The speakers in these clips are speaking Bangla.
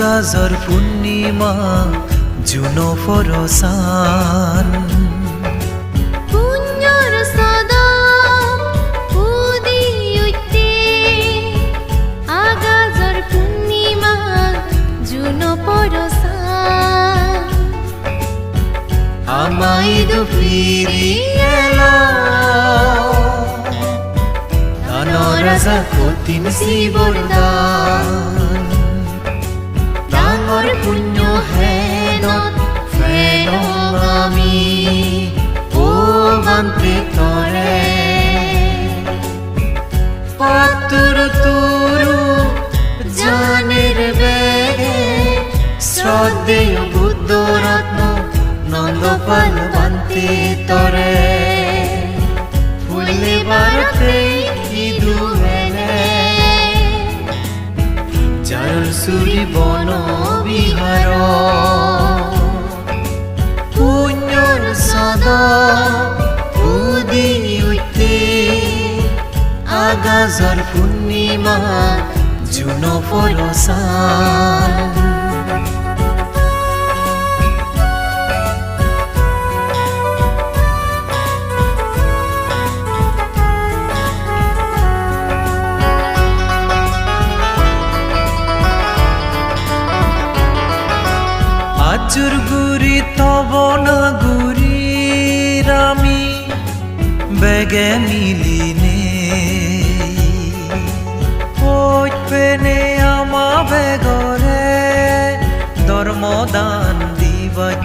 আগাজৰ পূৰ্ণিমা জুন ফৰচান পুণ্যৰ সদা উদিয়তে আগাজৰ পূৰ্ণিমা ও বান্তে তৰে পাতুর তুরু জানের বেগে শ্রদ্ধেয় বুদ্ধ রত্ন নন্দপাল বান্তে তরে। আগাজৰ পূৰ্ণিমা জুন ফৰচান আজুর গুৰি তব না গুৰি রামি বেগে মিলিনে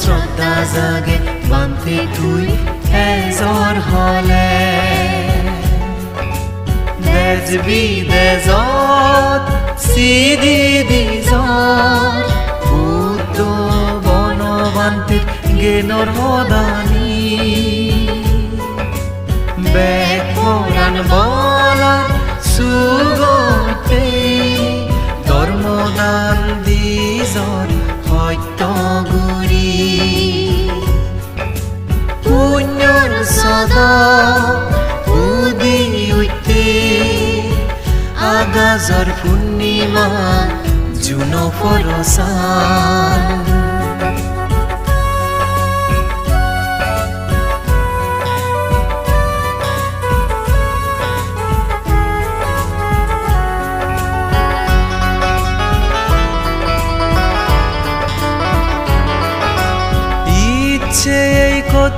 শ্রদ্ধা জাগে বান্তে তুই এজর হলে দেজ বিদেজত সিদি দিজত বুদ্ধ বনবান্তের জ্ঞানৰ মদানী বেগ পৰাণ বলাত সুগতে ধৰ্মদান দিজৰ সদা উদি উঠতে আগাজৰ পূর্ণিমা জুন ফৰচান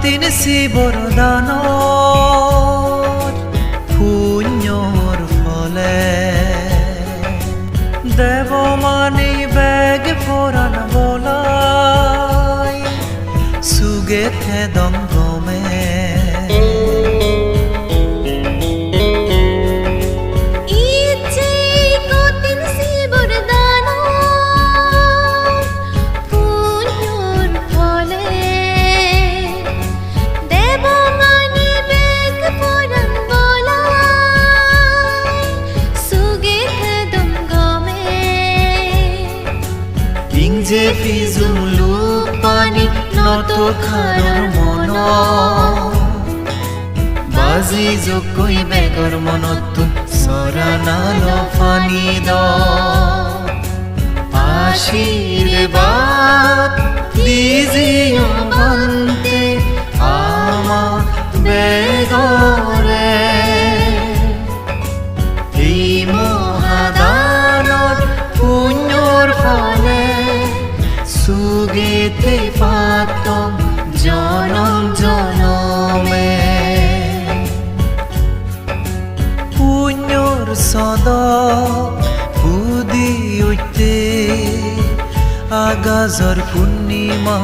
এই কঠিন ফিজুম লুক পানি নত খানৰ মন। বাজি জকৈ বেগৰ মনত চৰা নাল ফানি দ। সুগেতে পারতাম জনম জনমে। পুণ্যর সদ উদি উঠে আগাজৰ পূৰ্ণিমা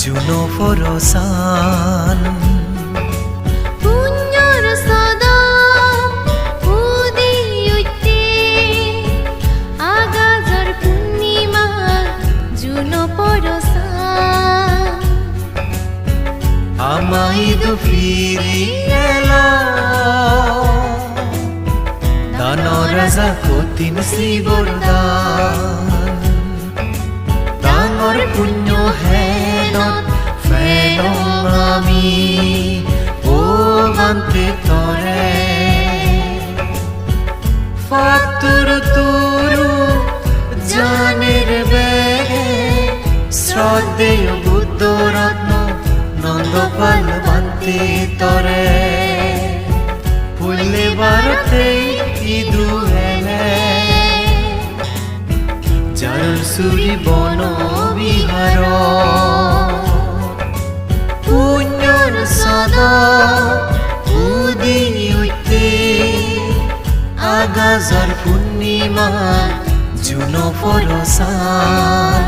জুন ফৰচান এলা দানৰ ৰাজা কঠিন শ্ৰীবৰদান ডাঙৰ পুণ্য হেনত ফেনং আমি। ভোগান্তে তৰে ফাতুর তুরু জানের বেগে শ্রদ্ধেয় বান্তি তরে ফুলে ভারতে ইদু হেলে যার সুরি বন বিহার। পুণ্যর সদা উদি উঠতে আগাজাৰ পূৰ্ণিমা জুন পৰচান